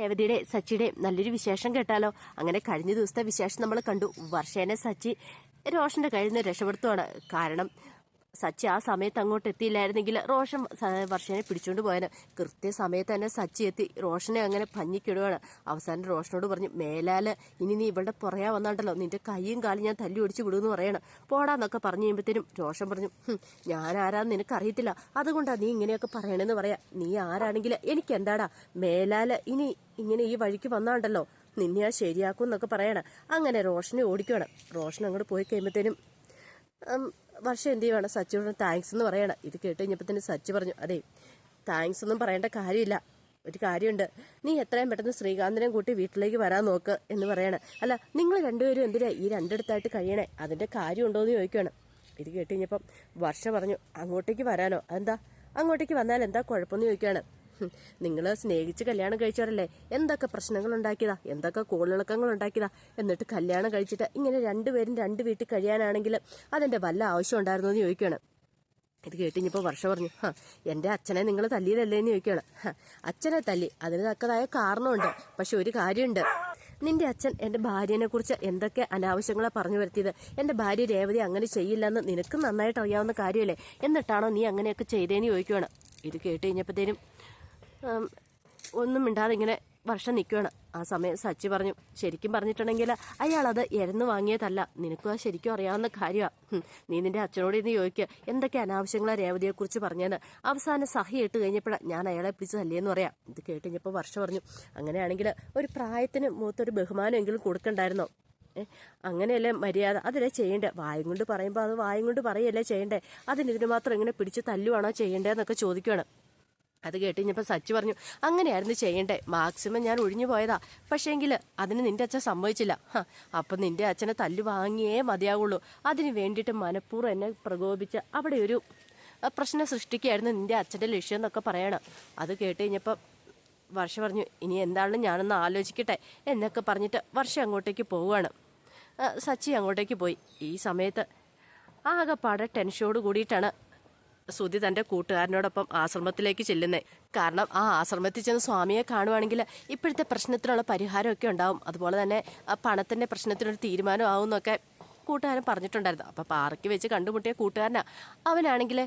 രേവതിയുടെ സച്ചിയുടെ നല്ലൊരു വിശേഷം കേട്ടാലോ? അങ്ങനെ കഴിഞ്ഞ ദിവസത്തെ വിശേഷം നമ്മൾ കണ്ടു. വർഷേനെ സച്ചി രോഷന്റെ കയ്യിൽ നിന്ന് രക്ഷപ്പെടുത്തുവാണ്. കാരണം സച്ചി ആ സമയത്ത് അങ്ങോട്ട് എത്തിയില്ലായിരുന്നെങ്കിൽ റോഷൻ വർഷനെ പിടിച്ചുകൊണ്ട് കൃത്യ കൃത്യസമയത്ത് തന്നെ സച്ചി എത്തി. റോഷനെ അങ്ങനെ പഞ്ഞിക്കിടുവാണ് അവസാനം റോഷനോട് പറഞ്ഞു മേലാൽ ഇനി നീ ഇവളുടെ പുറയാ വന്നാണ്ടല്ലോ. നിന്റെ കൈയും കാലും ഞാൻ തല്ലി ഒടിച്ചു വിടുമെന്ന് പറയണം. പോടാന്നൊക്കെ പറഞ്ഞു കഴിയുമ്പോഴത്തേനും റോഷൻ പറഞ്ഞു ഞാൻ ആരാന്ന് നിനക്കറിയത്തില്ല. അതുകൊണ്ടാണ് നീ ഇങ്ങനെയൊക്കെ പറയണെന്ന് പറയാ. നീ ആരാണെങ്കിൽ എനിക്ക് എന്താടാ? മേലാൽ ഇനി ഇങ്ങനെ ഈ വഴിക്ക് വന്നാണ്ടല്ലോ. നിന്നെ ആ ശരിയാക്കും എന്നൊക്കെ പറയണം. അങ്ങനെ റോഷനെ ഓടിക്കുവാണ്. റോഷൻ അങ്ങോട്ട് പോയി കഴിയുമ്പോഴത്തേനും വർഷം എന്ത് ചെയ്യുവാണ് സച്ചിയോട് താങ്ക്സ് എന്ന് പറയണം. ഇത് കേട്ട് കഴിഞ്ഞപ്പോൾ തന്നെ സച്ചു പറഞ്ഞു അതെ താങ്ക്സ് ഒന്നും പറയേണ്ട കാര്യമില്ല. ഒരു കാര്യമുണ്ട്. നീ എത്രയും പെട്ടെന്ന് ശ്രീകാന്തിനെയും കൂട്ടി വീട്ടിലേക്ക് വരാൻ നോക്ക് എന്ന് പറയണം. അല്ല നിങ്ങൾ രണ്ടുപേരും എന്തിനാ ഈ രണ്ടിടത്തായിട്ട് കഴിയണേ? അതിന്റെ കാര്യമുണ്ടോ എന്ന് ചോദിക്കുകയാണ് ഇത് കേട്ട് കഴിഞ്ഞപ്പം വർഷ പറഞ്ഞു അങ്ങോട്ടേക്ക് വരാനോ? അതെന്താ? അങ്ങോട്ടേക്ക് വന്നാൽ എന്താ കുഴപ്പമെന്ന് ചോദിക്കുകയാണ് നിങ്ങൾ സ്നേഹിച്ച് കല്യാണം കഴിച്ചവരല്ലേ? എന്തൊക്കെ പ്രശ്നങ്ങൾ ഉണ്ടാക്കിയതാ എന്തൊക്കെ കോളിളക്കങ്ങൾ ഉണ്ടാക്കിയതാ എന്നിട്ട് കല്യാണം കഴിച്ചിട്ട് ഇങ്ങനെ രണ്ടുപേരും രണ്ട് വീട്ടിൽ കഴിയാനാണെങ്കിൽ അതെന്റെ വല്ല ആവശ്യം ഉണ്ടായിരുന്നു എന്ന് ചോദിക്കുകയാണ് ഇത് കേട്ടിഞ്ഞപ്പോൾ വർഷ പറഞ്ഞു ഹാ എന്റെ അച്ഛനെ നിങ്ങൾ തല്ലിയതല്ലേ എന്ന് ചോദിക്കുകയാണ് അച്ഛനെ തല്ലി. അതിന് തക്കതായ കാരണമുണ്ട്. പക്ഷെ ഒരു കാര്യമുണ്ട്. നിന്റെ അച്ഛൻ എന്റെ ഭാര്യനെ കുറിച്ച് എന്തൊക്കെ അനാവശ്യങ്ങളെ പറഞ്ഞു വരുത്തിയത്? എന്റെ ഭാര്യ രേവതി അങ്ങനെ ചെയ്യില്ലെന്ന് നിനക്ക് നന്നായിട്ട് അറിയാവുന്ന കാര്യമല്ലേ? എന്നിട്ടാണോ നീ അങ്ങനെയൊക്കെ ചെയ്തേന്ന് ചോദിക്കുകയാണ് ഇത് കേട്ട് കഴിഞ്ഞപ്പോഴത്തേനും ഒന്നും മിണ്ടാതെ ഇങ്ങനെ വർഷം നിൽക്കുകയാണ് ആ സമയം സച്ചി പറഞ്ഞു ശരിക്കും പറഞ്ഞിട്ടുണ്ടെങ്കിൽ അയാൾ അത് എരന്ന് വാങ്ങിയതല്ല. നിനക്കും ആ ശരിക്കും അറിയാവുന്ന കാര്യമാണ് നീ നിന്റെ അച്ഛനോട് ഇന്ന് ചോദിക്കുക എന്തൊക്കെ അനാവശ്യങ്ങളാ രേവതിയെക്കുറിച്ച് പറഞ്ഞെന്ന്. അവസാനം സഹി ഇട്ട് കഴിഞ്ഞപ്പോഴാണ് ഞാൻ അയാളെ പിടിച്ച് തല്ലിയെന്ന് പറയാം. ഇത് കേട്ട് കഴിഞ്ഞപ്പോൾ വർഷം പറഞ്ഞു അങ്ങനെയാണെങ്കിൽ ഒരു പ്രായത്തിന് മൂത്തൊരു ബഹുമാനമെങ്കിലും കൊടുക്കണ്ടായിരുന്നോ? അങ്ങനെയല്ലേ മര്യാദ. അതല്ലേ ചെയ്യണ്ടേ? വായും കൊണ്ട് പറയുമ്പോൾ അത് വായും കൊണ്ട് പറയല്ലേ ചെയ്യണ്ടേ? അതിന് ഇതിന് മാത്രം ഇങ്ങനെ പിടിച്ച് തല്ലുവാണോ ചെയ്യണ്ടേന്നൊക്കെ ചോദിക്കുകയാണ് അത് കേട്ട് കഴിഞ്ഞപ്പോൾ സച്ചി പറഞ്ഞു അങ്ങനെയായിരുന്നു ചെയ്യണ്ടേ. മാക്സിമം ഞാൻ ഒഴിഞ്ഞു പോയതാ. പക്ഷേങ്കിൽ അതിന് നിന്റെ അച്ഛൻ സമ്മതിച്ചില്ല. അപ്പം നിന്റെ അച്ഛനെ തല്ലു വാങ്ങിയേ മതിയാവുള്ളൂ. അതിന് വേണ്ടിയിട്ട് മനഃപൂർവം എന്നെ പ്രകോപിച്ച് അവിടെ ഒരു പ്രശ്നം സൃഷ്ടിക്കുകയായിരുന്നു നിന്റെ അച്ഛന്റെ ലക്ഷ്യം എന്നൊക്കെ പറയണം. അത് കേട്ട് കഴിഞ്ഞപ്പോൾ വർഷ പറഞ്ഞു ഇനി എന്താണെന്ന് ഞാനൊന്ന് ആലോചിക്കട്ടെ എന്നൊക്കെ പറഞ്ഞിട്ട് വർഷ അങ്ങോട്ടേക്ക് പോവുകയാണ്. സച്ചി അങ്ങോട്ടേക്ക് പോയി. ഈ സമയത്ത് ആകെപ്പാടെ ടെൻഷനോട് കൂടിയിട്ടാണ് സുധി തന്റെ കൂട്ടുകാരനോടൊപ്പം ആശ്രമത്തിലേക്ക് ചെല്ലുന്നേ. കാരണം ആ ആശ്രമത്തിൽ ചെന്ന് സ്വാമിയെ കാണുവാണെങ്കിൽ ഇപ്പോഴത്തെ പ്രശ്നത്തിനുള്ള പരിഹാരമൊക്കെ ഉണ്ടാവും. അതുപോലെ തന്നെ പണത്തിന്റെ പ്രശ്നത്തിനൊരു തീരുമാനം ആവും എന്നൊക്കെ കൂട്ടുകാരൻ പറഞ്ഞിട്ടുണ്ടായിരുന്നു. അപ്പൊ പാറയ്ക്ക് വെച്ച് കണ്ടുമുട്ടിയ കൂട്ടുകാരനാ. അവനാണെങ്കിൽ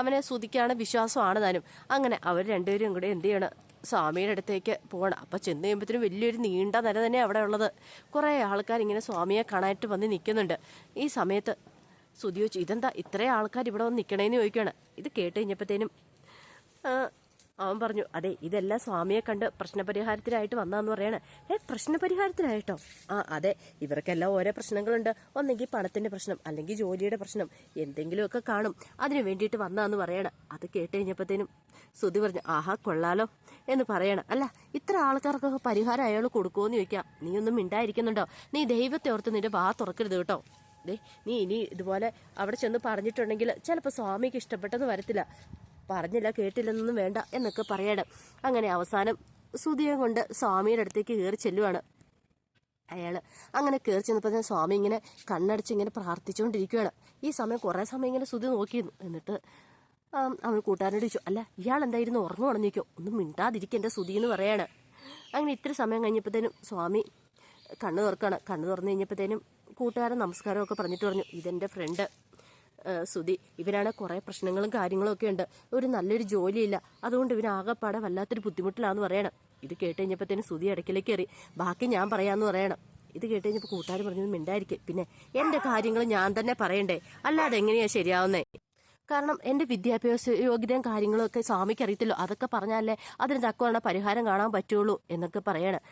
അവനെ ശ്രുതിക്കാണ് വിശ്വാസമാണ് താനും അങ്ങനെ അവർ രണ്ടുപേരും കൂടെ എന്ത് ചെയ്യണം? സ്വാമിയുടെ അടുത്തേക്ക് പോകണം. അപ്പം ചെന്ന് കഴിയുമ്പോഴത്തേനും വലിയൊരു നീണ്ട നില തന്നെ അവിടെ ഉള്ളത്. കുറേ ആൾക്കാർ ഇങ്ങനെ സ്വാമിയെ കാണാനായിട്ട് വന്ന് നിൽക്കുന്നുണ്ട്. ഈ സമയത്ത് സുധി ചോദിച്ചു ഇതെന്താ ഇത്രയും ആൾക്കാർ ഇവിടെ വന്ന് നിൽക്കണേന്ന് ചോദിക്കുകയാണ്. ഇത് കേട്ട് കഴിഞ്ഞപ്പോഴത്തേനും അവൻ പറഞ്ഞു അതെ ഇതെല്ലാം സ്വാമിയെ കണ്ട് പ്രശ്നപരിഹാരത്തിനായിട്ട് വന്നാന്ന് പറയാണ്. ഏ പ്രശ്നപരിഹാരത്തിനായിട്ടോ? ആ അതെ ഇവർക്കെല്ലാം ഓരോ പ്രശ്നങ്ങളുണ്ട്. ഒന്നെങ്കിൽ പണത്തിന്റെ പ്രശ്നം അല്ലെങ്കിൽ ജോലിയുടെ പ്രശ്നം എന്തെങ്കിലുമൊക്കെ കാണും. അതിനു വേണ്ടിയിട്ട് വന്നാന്ന് പറയാണ്. അത് കേട്ട് കഴിഞ്ഞപ്പോഴത്തേനും സുധി പറഞ്ഞു ആഹാ കൊള്ളാലോ എന്ന് പറയണം. അല്ല ഇത്ര ആൾക്കാർക്കൊക്കെ പരിഹാരം അയാൾ കൊടുക്കുമോ എന്ന് ചോദിക്കാം. നീ ഒന്നും മിണ്ടായിരിക്കുന്നുണ്ടോ? നീ ദൈവത്തെ ഓർത്ത് നിന്റെ വാ തുറക്കരുത് കേട്ടോ. നീ ഇനി ഇതുപോലെ അവിടെ ചെന്ന് പറഞ്ഞിട്ടുണ്ടെങ്കിൽ ചിലപ്പോൾ സ്വാമിക്ക് ഇഷ്ടപ്പെട്ടെന്ന് വരത്തില്ല. പറഞ്ഞില്ല കേട്ടില്ലെന്നൊന്നും വേണ്ട എന്നൊക്കെ പറയണം. അങ്ങനെ അവസാനം സുതിയെ കൊണ്ട് സ്വാമിയുടെ അടുത്തേക്ക് കയറി ചെല്ലുവാണ്. അയാൾ അങ്ങനെ കയറി ചെന്നപ്പോൾ തന്നെ സ്വാമി ഇങ്ങനെ കണ്ണടച്ച് ഇങ്ങനെ പ്രാർത്ഥിച്ചുകൊണ്ടിരിക്കുകയാണ് ഈ സമയം കുറേ സമയം ഇങ്ങനെ സുതി നോക്കിയിരുന്നു. എന്നിട്ട് അവൻ കൂട്ടുകാരനോട് ചോദിച്ചു അല്ല ഇയാൾ എന്തായിരുന്നു? ഉറങ്ങുവാണെന്ന് ചോദിക്കും. ഒന്നും മിണ്ടാതിരിക്കും എന്റെ സുതി എന്ന് പറയാണ്. അങ്ങനെ ഇത്ര സമയം കഴിഞ്ഞപ്പോഴത്തേനും സ്വാമി കണ്ണു തുറക്കാണ്. കണ്ണു തുറന്നു കഴിഞ്ഞപ്പോഴത്തേനും കൂട്ടുകാരൻ നമസ്കാരമൊക്കെ പറഞ്ഞിട്ട് പറഞ്ഞു ഇതെന്റെ ഫ്രണ്ട് സുധി. ഇവനാണ് കുറേ പ്രശ്നങ്ങളും കാര്യങ്ങളും ഒക്കെ ഉണ്ട്. ഒരു നല്ലൊരു ജോലിയില്ല. അതുകൊണ്ട് ഇവനാകെപ്പാടെ വല്ലാത്തൊരു ബുദ്ധിമുട്ടിലാന്ന് പറയണം. ഇത് കേട്ട് കഴിഞ്ഞപ്പോഴത്തേനും സുധി ഇടയ്ക്കിലേക്ക് കയറി ബാക്കി ഞാൻ പറയാന്ന് പറയണം. ഇത് കേട്ട് കഴിഞ്ഞപ്പോൾ കൂട്ടുകാർ പറഞ്ഞത് മിണ്ടായിരിക്കും. പിന്നെ എന്റെ കാര്യങ്ങൾ ഞാൻ തന്നെ പറയണ്ടേ? അല്ലാതെ എങ്ങനെയാ ശരിയാവുന്നേ? കാരണം എന്റെ വിദ്യാഭ്യാസ യോഗ്യതയും കാര്യങ്ങളും ഒക്കെ സ്വാമിക്ക് അറിയത്തില്ലോ. അതൊക്കെ പറഞ്ഞാലേ അതിന് തക്കവണ്ണ പരിഹാരം കാണാൻ പറ്റുള്ളൂ എന്നൊക്കെ പറയണം.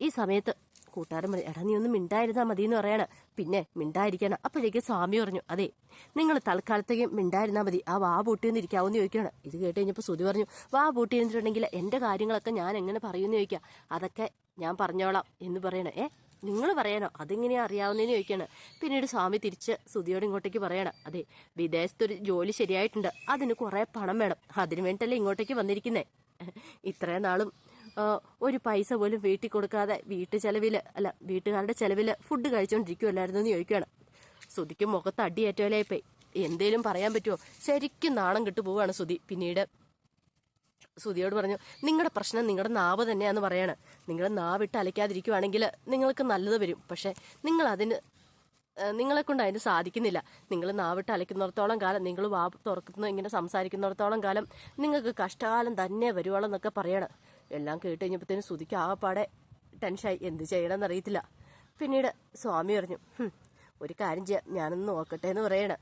ഈ സമയത്ത് കൂട്ടുകാരൻ പറഞ്ഞു എടാ നീ ഒന്ന് മിണ്ടായിരുന്നാ മതി എന്ന് പറയാണ്. പിന്നെ മിണ്ടായിരിക്കണം അപ്പോഴേക്കും സ്വാമി പറഞ്ഞു അതെ നിങ്ങൾ തൽക്കാലത്തേക്ക് മിണ്ടായിരുന്നാ മതി. ആ വാ പൂട്ടിയൊന്ന് ഇരിക്കാവെന്ന് ചോദിക്കുകയാണ്. ഇത് കേട്ട് കഴിഞ്ഞപ്പോൾ സുതി പറഞ്ഞു വാ പൂട്ടിയിരുന്നിട്ടുണ്ടെങ്കിൽ എന്റെ കാര്യങ്ങളൊക്കെ ഞാൻ എങ്ങനെ പറയുമെന്ന് ചോദിക്കാം. അതൊക്കെ ഞാൻ പറഞ്ഞോളാം എന്ന് പറയണേ. ഏ നിങ്ങൾ പറയാനോ? അതെങ്ങനെയാ അറിയാവുന്നതെന്ന് ചോദിക്കാണ്. പിന്നീട് സ്വാമി തിരിച്ച് സുതിയോട് ഇങ്ങോട്ടേക്ക് പറയണം അതെ വിദേശത്തൊരു ജോലി ശരിയായിട്ടുണ്ട്. അതിന് കുറേ പണം വേണം. അതിനു വേണ്ടിട്ടല്ലേ ഇങ്ങോട്ടേക്ക് വന്നിരിക്കുന്നേ? ഇത്രയും നാളും ഒരു പൈസ പോലും വീട്ടിൽ കൊടുക്കാതെ വീട്ടു ചെലവിൽ അല്ല വീട്ടുകാരുടെ ചെലവിൽ ഫുഡ് കഴിച്ചോണ്ടിരിക്കുവല്ലായിരുന്നു എന്ന് ചോദിക്കുകയാണ് സുതിക്ക് മുഖത്ത് അടിയേറ്റോലായിപ്പോയി എന്തേലും പറയാൻ പറ്റുമോ ശരിക്കും നാണം കിട്ടു പോവാണ് സുതി പിന്നീട് സുതിയോട് പറഞ്ഞു നിങ്ങളുടെ പ്രശ്നം നിങ്ങളുടെ നാവ് തന്നെയാന്ന് പറയാണ്. നിങ്ങൾ നാവിട്ട് അലയ്ക്കാതിരിക്കുവാണെങ്കിൽ നിങ്ങൾക്ക് നല്ലത് വരും. പക്ഷെ നിങ്ങൾ അതിന് നിങ്ങളെ കൊണ്ട് അതിന് സാധിക്കുന്നില്ല. നിങ്ങൾ നാവിട്ട് അലയ്ക്കുന്നിടത്തോളം കാലം നിങ്ങൾ വാ തുറക്കുന്ന ഇങ്ങനെ സംസാരിക്കുന്നിടത്തോളം കാലം നിങ്ങൾക്ക് കഷ്ടകാലം തന്നെ വരുവോളെന്നൊക്കെ പറയണം. എല്ലാം കേട്ട് കഴിഞ്ഞപ്പോഴത്തേനും ശ്രുതിക്ക് ആകപ്പാടെ ടെൻഷനായി എന്ത് ചെയ്യണമെന്ന് അറിയത്തില്ല. പിന്നീട് സ്വാമി പറഞ്ഞു ഒരു കാര്യം ചെയ്യാം. ഞാനൊന്ന് നോക്കട്ടെ എന്ന് പറയണ.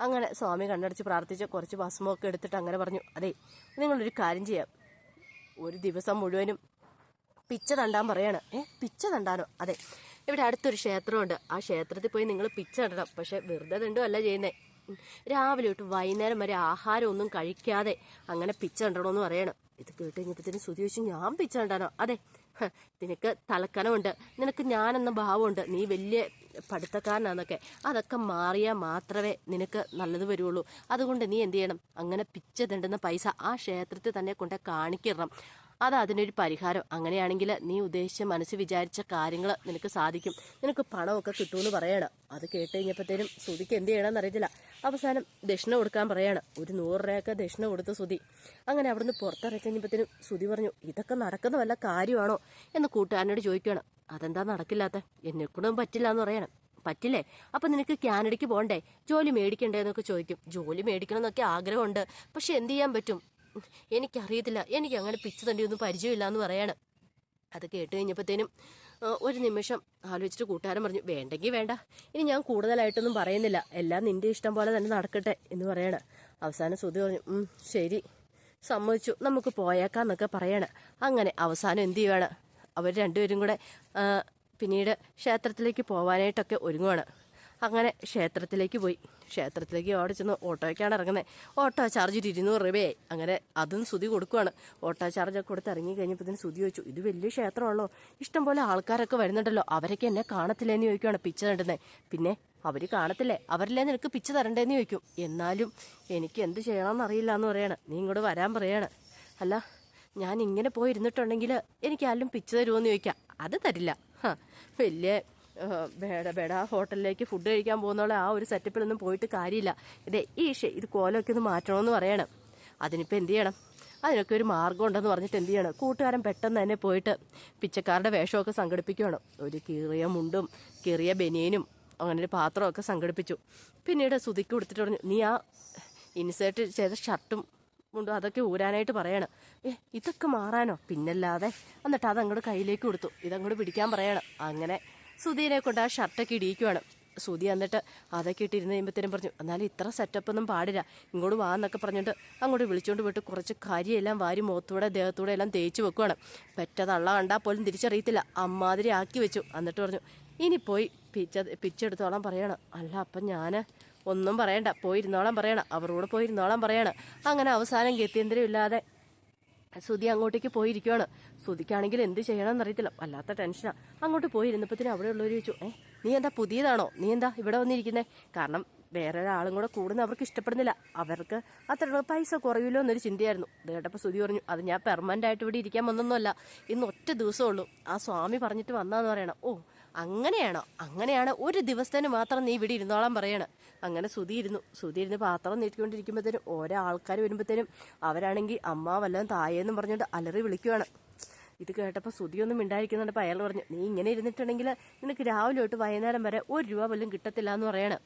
അങ്ങനെ സ്വാമി കണ്ണടച്ച് പ്രാർത്ഥിച്ച കുറച്ച് ഭസ്മമൊക്കെ എടുത്തിട്ട് അങ്ങനെ പറഞ്ഞു അതെ നിങ്ങളൊരു കാര്യം ചെയ്യാം. ഒരു ദിവസം മുഴുവനും പിച്ച തണ്ടാൻ പറയാണ്. ഏ പിച്ച തണ്ടാനോ? അതെ ഇവിടെ അടുത്തൊരു ക്ഷേത്രമുണ്ട്. ആ ക്ഷേത്രത്തിൽ പോയി നിങ്ങൾ പിച്ച തണ്ടണം. പക്ഷെ വെറുതെ തണ്ടും അല്ല ചെയ്യുന്നേ. രാവിലെ തൊട്ട് വൈകുന്നേരം വരെ ആഹാരമൊന്നും കഴിക്കാതെ അങ്ങനെ പിച്ച തണ്ടണമെന്ന് പറയണം. ഇത് കേട്ട് കഴിഞ്ഞപ്പത്തിന് വെച്ച് ഞാൻ പിച്ചാണ്ടാനോ അതെ നിനക്ക് തലക്കനമുണ്ട്. നിനക്ക് ഞാനെന്ന ഭാവമുണ്ട്. നീ വലിയ പഠിത്തക്കാരനാന്നൊക്കെ. അതൊക്കെ മാറിയാൽ മാത്രമേ നിനക്ക് നല്ലത് വരുള്ളൂ. അതുകൊണ്ട് നീ എന്ത് ചെയ്യണം? അങ്ങനെ പിച്ച പൈസ ആ ക്ഷേത്രത്തിൽ തന്നെ കൊണ്ട് കാണിക്കണം അത് അതിനൊരു പരിഹാരം. അങ്ങനെയാണെങ്കിൽ നീ ഉദ്ദേശിച്ച മനസ്സ് വിചാരിച്ച കാര്യങ്ങൾ നിനക്ക് സാധിക്കും. നിനക്ക് പണമൊക്കെ കിട്ടുമെന്ന് പറയണം. അത് കേട്ട് കഴിഞ്ഞപ്പോഴത്തേനും സുതിക്ക് എന്ത് ചെയ്യണമെന്ന് അറിയത്തില്ല. അവസാനം ദക്ഷിണ കൊടുക്കാൻ പറയാണ്. ഒരു നൂറ് രൂപയൊക്കെ ദക്ഷിണ കൊടുത്ത് സുതി അങ്ങനെ അവിടുന്ന് പുറത്തിറക്കി കഴിഞ്ഞപ്പോഴത്തേനും സുതി പറഞ്ഞു ഇതൊക്കെ നടക്കുന്ന വല്ല കാര്യമാണോ? എന്ന് കൂട്ടുകാരനോട് ചോദിക്കുകയാണ്. അതെന്താ നടക്കില്ലാത്ത? എന്നെ കൊണ്ടൊന്നും പറ്റില്ല എന്ന് പറയണം. പറ്റില്ലേ? അപ്പൊ നിനക്ക് കാനഡയ്ക്ക് പോകണ്ടേ? ജോലി മേടിക്കണ്ടേ? എന്നൊക്കെ ചോദിക്കും. ജോലി മേടിക്കണം എന്നൊക്കെ ആഗ്രഹമുണ്ട്. പക്ഷെ എന്ത് ചെയ്യാൻ പറ്റും? എനിക്കറിയത്തില്ല. എനിക്ക് അങ്ങനെ പിച്ച് തണ്ടിയൊന്നും പരിചയമില്ല എന്ന് പറയാണ്. അത് കേട്ട് കഴിഞ്ഞപ്പോഴത്തേനും ഒരു നിമിഷം ആലോചിച്ചിട്ട് കൂട്ടുകാരൻ പറഞ്ഞു വേണ്ടെങ്കിൽ വേണ്ട. ഇനി ഞാൻ കൂടുതലായിട്ടൊന്നും പറയുന്നില്ല. എല്ലാം നിന്റെ ഇഷ്ടം പോലെ തന്നെ നടക്കട്ടെ എന്ന് പറയാണ്. അവസാനം സുധി പറഞ്ഞു "ഉം, ശരി. സമ്മതിച്ചു. നമുക്ക് പോയേക്കാന്നൊക്കെ പറയാണ്. അങ്ങനെ അവസാനം എന്ത് ചെയ്യുവാണ്? അവർ രണ്ടുപേരും കൂടെ പിന്നീട് ക്ഷേത്രത്തിലേക്ക് പോവാനായിട്ടൊക്കെ ഒരുങ്ങുവാണ്. അങ്ങനെ ക്ഷേത്രത്തിലേക്ക് പോയി. ക്ഷേത്രത്തിലേക്ക് അവിടെ ചെന്ന് ഓട്ടോയ്ക്കാണ് ഇറങ്ങുന്നത് ഓട്ടോ ചാർജ് ഒരു ഇരുന്നൂറ് രൂപയായി. അങ്ങനെ അതും സുതി കൊടുക്കുവാണ്. ഓട്ടോ ചാർജൊക്കെ കൊടുത്ത് ഇറങ്ങി കഴിഞ്ഞപ്പോൾ ഇതിന് സുതി ചോദിച്ചു ഇത് വലിയ ക്ഷേത്രമാണല്ലോ. ഇഷ്ടംപോലെ ആൾക്കാരൊക്കെ വരുന്നുണ്ടല്ലോ. അവരൊക്കെ എന്നെ കാണത്തില്ലെന്ന് ചോദിക്കുവാണ് പിച്ച തണ്ടുന്നത് പിന്നെ അവർ കാണത്തില്ലേ? അവരില്ലേ നിനക്ക് പിച്ച തരണ്ടേന്ന് ചോദിക്കും. എന്നാലും എനിക്ക് എന്ത് ചെയ്യണമെന്ന് അറിയില്ല എന്ന് പറയാണ്. നീ ഇങ്ങോട്ട് വരാൻ പറയാണ്. അല്ല ഞാൻ ഇങ്ങനെ പോയി ഇരുന്നിട്ടുണ്ടെങ്കിൽ എനിക്ക് ആരും പിച്ച തരുമോ എന്ന് ചോദിക്കാം. അത് തരില്ല. വലിയ ബേട ബേട ഹോട്ടലിലേക്ക് ഫുഡ് കഴിക്കാൻ പോകുന്നവളെ ആ ഒരു സെറ്റപ്പിലൊന്നും പോയിട്ട് കാര്യമില്ല. ഇതേ ഈ ഇത് കോലമൊക്കെ ഒന്ന് മാറ്റണമെന്ന് പറയണം. അതിനിപ്പോൾ എന്ത് ചെയ്യണം? അതിനൊക്കെ ഒരു മാർഗം ഉണ്ടെന്ന് പറഞ്ഞിട്ട് എന്ത് ചെയ്യണം? കൂട്ടുകാരൻ പെട്ടെന്ന് തന്നെ പോയിട്ട് പിച്ചക്കാരുടെ വേഷമൊക്കെ സംഘടിപ്പിക്കുകയാണ് ഒരു കീറിയ മുണ്ടും കീറിയ ബനിയനും അങ്ങനെ ഒരു പാത്രമൊക്കെ സംഘടിപ്പിച്ചു. പിന്നീട് സുതിക്ക് കൊടുത്തിട്ട് പറഞ്ഞു നീ ആ ഇൻസേർട്ട് ചെയ്ത ഷർട്ടും മുണ്ടും അതൊക്കെ ഊരാനായിട്ട് പറയണം. ഏ ഇതൊക്കെ മാറാനോ? പിന്നല്ലാതെ. എന്നിട്ട് അതങ്ങോട്ട് കയ്യിലേക്ക് കൊടുത്തു. ഇതങ്ങോട്ട് പിടിക്കാൻ പറയണം. അങ്ങനെ സുധീനെ കൊണ്ട് ആ ഷർട്ടൊക്കെ ഇടിയിക്കുവാണ്. സുധി എന്നിട്ട് അതൊക്കെ ഇട്ടിരുന്ന് കഴിയുമ്പോഴത്തേനും പറഞ്ഞു എന്നാലും ഇത്ര സെറ്റപ്പ് ഒന്നും പാടില്ല. ഇങ്ങോട്ട് വാ എന്നൊക്കെ പറഞ്ഞിട്ട് അങ്ങോട്ട് വിളിച്ചുകൊണ്ട് പോയിട്ട് കുറച്ച് കരിയെല്ലാം വാരി മുഖത്തൂടെ ദേഹത്തൂടെ എല്ലാം തേച്ച് വെക്കുവാണ്. പെറ്റതള്ള കണ്ടാൽ പോലും തിരിച്ചറിയത്തില്ല. അമ്മാതിരി ആക്കി വെച്ചു. എന്നിട്ട് പറഞ്ഞു ഇനി പോയി പിച്ച പിച്ചെടുത്തോളാൻ പറയണം. അല്ല അപ്പം ഞാൻ ഒന്നും പറയണ്ട. പോയിരുന്നോളാൻ പറയണം. അവരോട് പോയിരുന്നോളാൻ പറയണം. അങ്ങനെ അവസാനം ഗത്യന്തരം ഇല്ലാതെ സുധി അങ്ങോട്ടേക്ക് പോയിരിക്കുവാണ്. ശ്രുതിക്കാണെങ്കിൽ എന്ത് ചെയ്യണമെന്ന് അറിയത്തില്ല വല്ലാത്ത ടെൻഷനാ അങ്ങോട്ട് പോയിരുന്നപ്പത്തിന് അവിടെ ഉള്ളവർ ചോദിച്ചു ഏ നീ എന്താ പുതിയതാണോ? നീ എന്താ ഇവിടെ വന്നിരിക്കുന്നേ? കാരണം വേറെ ഒരാളും കൂടെ കൂടുന്ന അവർക്ക് ഇഷ്ടപ്പെടുന്നില്ല. അവർക്ക് അത്ര പൈസ കുറയില്ലോ എന്നൊരു ചിന്തയായിരുന്നു. ഇത് കേട്ടപ്പോൾ ശ്രുതി പറഞ്ഞു അത് ഞാൻ പെർമനന്റ് ആയിട്ട് ഇവിടെ ഇരിക്കാൻ വന്നൊന്നുമല്ല. ഇന്ന് ഒറ്റ ദിവസമേ ഉള്ളൂ. ആ സ്വാമി പറഞ്ഞിട്ട് വന്നാന്ന് പറയണം. ഓ അങ്ങനെയാണോ? അങ്ങനെയാണ് ഒരു ദിവസത്തിന് മാത്രം നീ ഇവിടെ ഇരുന്നോളാൻ പറയാണ്. അങ്ങനെ സുധി ഇരുന്നു. സുധി ഇരുന്ന് പാത്രം നീട്ടിക്കൊണ്ടിരിക്കുമ്പോഴത്തേനും ഓരോ ആൾക്കാർ വരുമ്പോഴത്തേനും അവരാണെങ്കിൽ അമ്മ വല്ലതും തായെന്നും പറഞ്ഞുകൊണ്ട് അലറി വിളിക്കുവാണ്. ഇത് കേട്ടപ്പോൾ സുതിയൊന്നും മിണ്ടായിരിക്കുന്നുണ്ടപ്പോൾ അയാൾ പറഞ്ഞു നീ ഇങ്ങനെ ഇരുന്നിട്ടുണ്ടെങ്കിൽ നിനക്ക് രാവിലെ തൊട്ട് വൈകുന്നേരം വരെ ഒരു രൂപ പോലും കിട്ടത്തില്ല എന്ന് പറയണം.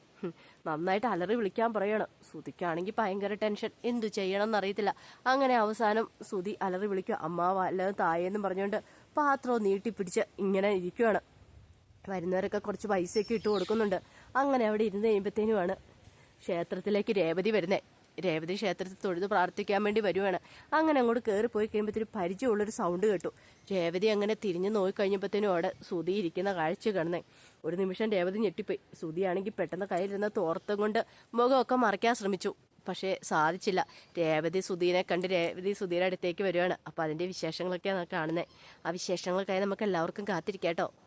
നന്നായിട്ട് അലറി വിളിക്കാൻ പറയണം. സുതിക്കാണെങ്കിൽ ഭയങ്കര ടെൻഷൻ. എന്തു ചെയ്യണം എന്നറിയത്തില്ല അങ്ങനെ അവസാനം സുതി അലറി വിളിക്കുക അമ്മ വല്ലതും തായെന്നും പറഞ്ഞുകൊണ്ട് പാത്രം നീട്ടിപ്പിടിച്ച് ഇങ്ങനെ ഇരിക്കുവാണ്. വരുന്നവരൊക്കെ കുറച്ച് പൈസയൊക്കെ ഇട്ട് കൊടുക്കുന്നുണ്ട്. അങ്ങനെ അവിടെ ഇരുന്ന് കഴിയുമ്പോഴത്തേനുമാണ് ക്ഷേത്രത്തിലേക്ക് രേവതി വരുന്നത് രേവതി ക്ഷേത്രത്തിൽ തൊഴുത് പ്രാർത്ഥിക്കാൻ വേണ്ടി വരുവാണ്. അങ്ങനെ അങ്ങോട്ട് കയറി പോയി കഴിയുമ്പോഴത്തേനും പരിചയമുള്ളൊരു സൗണ്ട് കേട്ടു. രേവതി അങ്ങനെ തിരിഞ്ഞു നോക്കി കഴിഞ്ഞപ്പോഴത്തേനും അവിടെ സുതി ഇരിക്കുന്ന കാഴ്ച കാണുന്നേ. ഒരു നിമിഷം രേവതി ഞെട്ടിപ്പോയി. സുതിയാണെങ്കിൽ പെട്ടെന്ന് കയ്യിലിരുന്ന തോർത്തം കൊണ്ട് മുഖമൊക്കെ മറയ്ക്കാൻ ശ്രമിച്ചു. പക്ഷേ സാധിച്ചില്ല. രേവതി സുധീനെ കണ്ട് രേവതി സുധീരടുത്തേക്ക് വരുവാണ്. അപ്പോൾ അതിന്റെ വിശേഷങ്ങളൊക്കെയാണ് കാണുന്നത് ആ വിശേഷങ്ങളൊക്കെ നമുക്ക് എല്ലാവർക്കും കാത്തിരിക്കാട്ടോ അതിനു